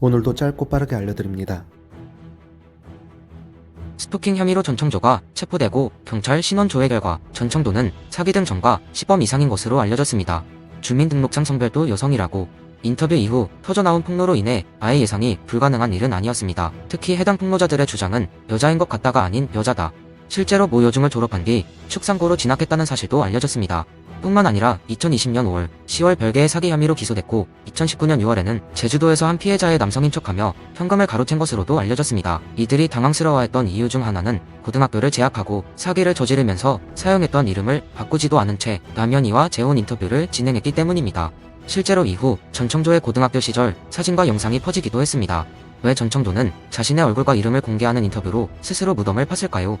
오늘도 짧고 빠르게 알려드립니다. 스토킹 혐의로 전청조가 체포되고 경찰 신원 조회 결과 전청도는 사기 등 전과 시범 이상인 것으로 알려졌습니다. 주민등록상 성별도 여성이라고 인터뷰 이후 터져나온 폭로로 인해 아예 예상이 불가능한 일은 아니었습니다. 특히 해당 폭로자들의 주장은 여자인 것 같다가 아닌 여자다. 실제로 모 여중을 졸업한 뒤 축산고로 진학했다는 사실도 알려졌습니다. 뿐만 아니라 2020년 5월, 10월 별개의 사기 혐의로 기소됐고 2019년 6월에는 제주도에서 한 피해자의 남성인 척하며 현금을 가로챈 것으로도 알려졌습니다. 이들이 당황스러워했던 이유 중 하나는 고등학교를 재학하고 사기를 저지르면서 사용했던 이름을 바꾸지도 않은 채 남현이와 재혼 인터뷰를 진행했기 때문입니다. 실제로 이후 전청조의 고등학교 시절 사진과 영상이 퍼지기도 했습니다. 왜 전청도는 자신의 얼굴과 이름을 공개하는 인터뷰로 스스로 무덤을 팠을까요?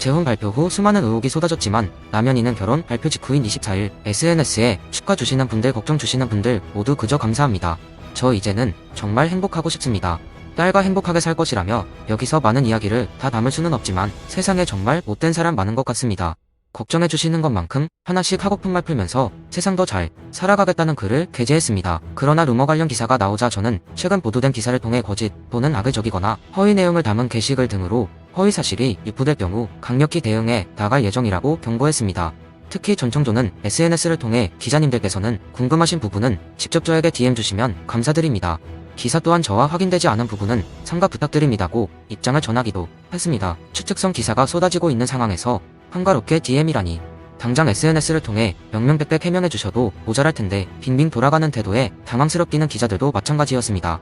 재혼 발표 후 수많은 의혹이 쏟아졌지만 남현이는 결혼 발표 직후인 24일 SNS에 축하 주시는 분들 걱정 주시는 분들 모두 그저 감사합니다. 저 이제는 정말 행복하고 싶습니다. 딸과 행복하게 살 것이라며 여기서 많은 이야기를 다 담을 수는 없지만 세상에 정말 못된 사람 많은 것 같습니다. 걱정해 주시는 것만큼 하나씩 하고픈 말 풀면서 세상 더 잘 살아가겠다는 글을 게재했습니다. 그러나 루머 관련 기사가 나오자 저는 최근 보도된 기사를 통해 거짓 또는 악을 적이거나 허위 내용을 담은 게시글 등으로 허위 사실이 유포될 경우 강력히 대응해 나갈 예정이라고 경고했습니다. 특히 전청조는 SNS를 통해 기자님들께서는 궁금하신 부분은 직접 저에게 DM 주시면 감사드립니다. 기사 또한 저와 확인되지 않은 부분은 삼가 부탁드립니다고 입장을 전하기도 했습니다. 추측성 기사가 쏟아지고 있는 상황에서 한가롭게 DM이라니 당장 SNS를 통해 명명백백 해명해 주셔도 모자랄 텐데 빙빙 돌아가는 태도에 당황스럽기는 기자들도 마찬가지였습니다.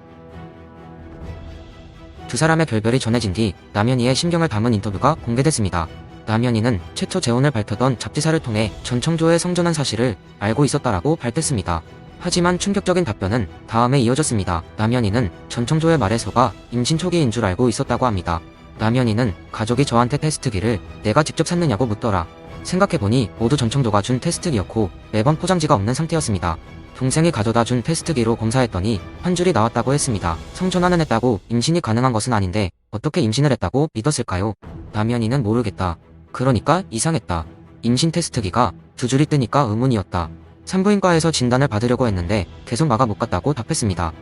두 사람의 결별이 전해진 뒤 남현이의 심경을 담은 인터뷰가 공개됐습니다. 남현이는 최초 재혼을 밝혔던 잡지사를 통해 전청조의 성전한 사실을 알고 있었다라고 밝혔습니다. 하지만 충격적인 답변은 다음에 이어졌습니다. 남현이는 전청조의 말에 속아 임신 초기인 줄 알고 있었다고 합니다. 남현이는 가족이 저한테 테스트기를 내가 직접 샀느냐고 묻더라. 생각해보니 모두 전청조가 준 테스트기였고 매번 포장지가 없는 상태였습니다. 동생이 가져다 준 테스트기로 검사했더니 한 줄이 나왔다고 했습니다. 성전환은 했다고 임신이 가능한 것은 아닌데 어떻게 임신을 했다고 믿었을까요? 남현이는 모르겠다. 그러니까 이상했다. 임신 테스트기가 두 줄이 뜨니까 의문이었다. 산부인과에서 진단을 받으려고 했는데 계속 막아 못 갔다고 답했습니다.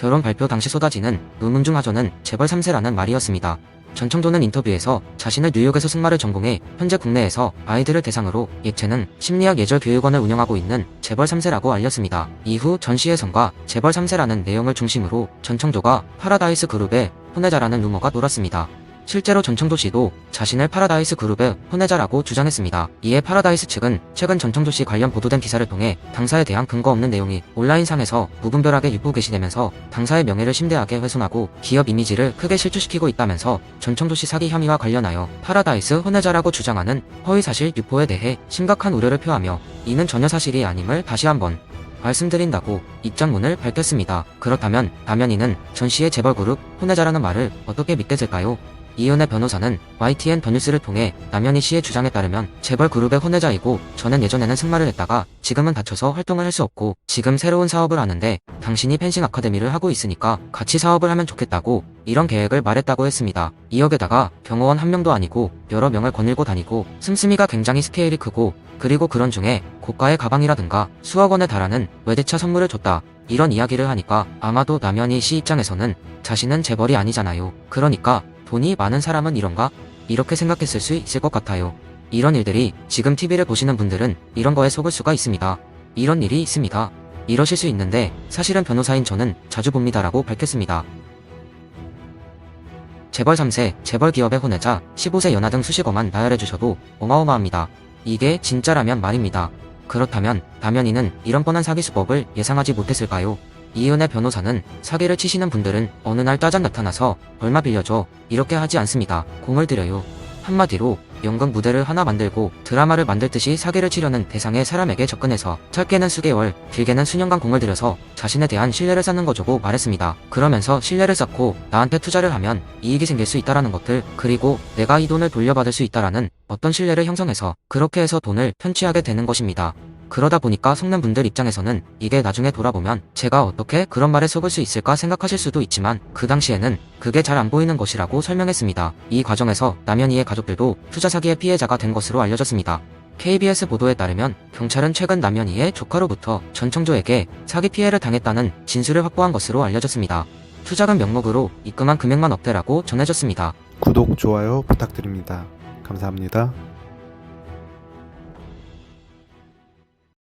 결혼 발표 당시 쏟아지는 의문 중 하조는 재벌 3세라는 말이었습니다. 전청조는 인터뷰에서 자신을 뉴욕에서 승마를 전공해 현재 국내에서 아이들을 대상으로 예체능 심리학 예절 교육원을 운영하고 있는 재벌 3세라고 알렸습니다. 이후 전시의 성과 재벌 3세라는 내용을 중심으로 전청조가 파라다이스 그룹의 혼외자라는 루머가 돌았습니다. 실제로 전청조 씨도 자신을 파라다이스 그룹의 혼외자라고 주장했습니다. 이에 파라다이스 측은 최근 전청조 씨 관련 보도된 기사를 통해 당사에 대한 근거 없는 내용이 온라인상에서 무분별하게 유포 게시되면서 당사의 명예를 심대하게 훼손하고 기업 이미지를 크게 실추시키고 있다면서 전청조 씨 사기 혐의와 관련하여 파라다이스 혼외자라고 주장하는 허위사실 유포에 대해 심각한 우려를 표하며 이는 전혀 사실이 아님을 다시 한번 말씀드린다고 입장문을 밝혔습니다. 그렇다면 남현이는 전 씨의 재벌그룹 혼외자라는 말을 어떻게 믿겠을까요? 이은혜 변호사는 YTN 더 뉴스를 통해 남현희 씨의 주장에 따르면 재벌 그룹의 혼외자이고 저는 예전에는 승마를 했다가 지금은 다쳐서 활동을 할 수 없고 지금 새로운 사업을 하는데 당신이 펜싱 아카데미를 하고 있으니까 같이 사업을 하면 좋겠다고 이런 계획을 말했다고 했습니다. 2억에다가 경호원 한 명도 아니고 여러 명을 거닐고 다니고 씀씀이가 굉장히 스케일이 크고 그리고 그런 중에 고가의 가방이라든가 수억 원에 달하는 외제차 선물을 줬다. 이런 이야기를 하니까 아마도 남현희 씨 입장에서는 자신은 재벌이 아니잖아요. 그러니까 돈이 많은 사람은 이런가? 이렇게 생각했을 수 있을 것 같아요. 이런 일들이 지금 TV를 보시는 분들은 이런 거에 속을 수가 있습니다. 이런 일이 있습니다. 이러실 수 있는데 사실은 변호사인 저는 자주 봅니다라고 밝혔습니다. 재벌 3세, 재벌 기업의 혼외자, 15세 연하 등 수식어만 나열해주셔도 어마어마합니다. 이게 진짜라면 말입니다. 그렇다면 남현이는 이런 뻔한 사기 수법을 예상하지 못했을까요? 이은혜 변호사는 사기를 치시는 분들은 어느 날 짜잔 나타나서 얼마 빌려줘 이렇게 하지 않습니다. 공을 들여요. 한마디로 연극 무대를 하나 만들고 드라마를 만들듯이 사기를 치려는 대상의 사람에게 접근해서 짧게는 수개월, 길게는 수년간 공을 들여서 자신에 대한 신뢰를 쌓는 거죠고 말했습니다. 그러면서 신뢰를 쌓고 나한테 투자를 하면 이익이 생길 수 있다라는 것들 그리고 내가 이 돈을 돌려받을 수 있다라는 어떤 신뢰를 형성해서 그렇게 해서 돈을 편취하게 되는 것입니다. 그러다 보니까 속는 분들 입장에서는 이게 나중에 돌아보면 제가 어떻게 그런 말에 속을 수 있을까 생각하실 수도 있지만 그 당시에는 그게 잘 안 보이는 것이라고 설명했습니다. 이 과정에서 남연희의 가족들도 투자 사기의 피해자가 된 것으로 알려졌습니다. KBS 보도에 따르면 경찰은 최근 남연희의 조카로부터 전청조에게 사기 피해를 당했다는 진술을 확보한 것으로 알려졌습니다. 투자금 명목으로 입금한 금액만 억대라고 전해졌습니다. 구독, 좋아요 부탁드립니다. 감사합니다.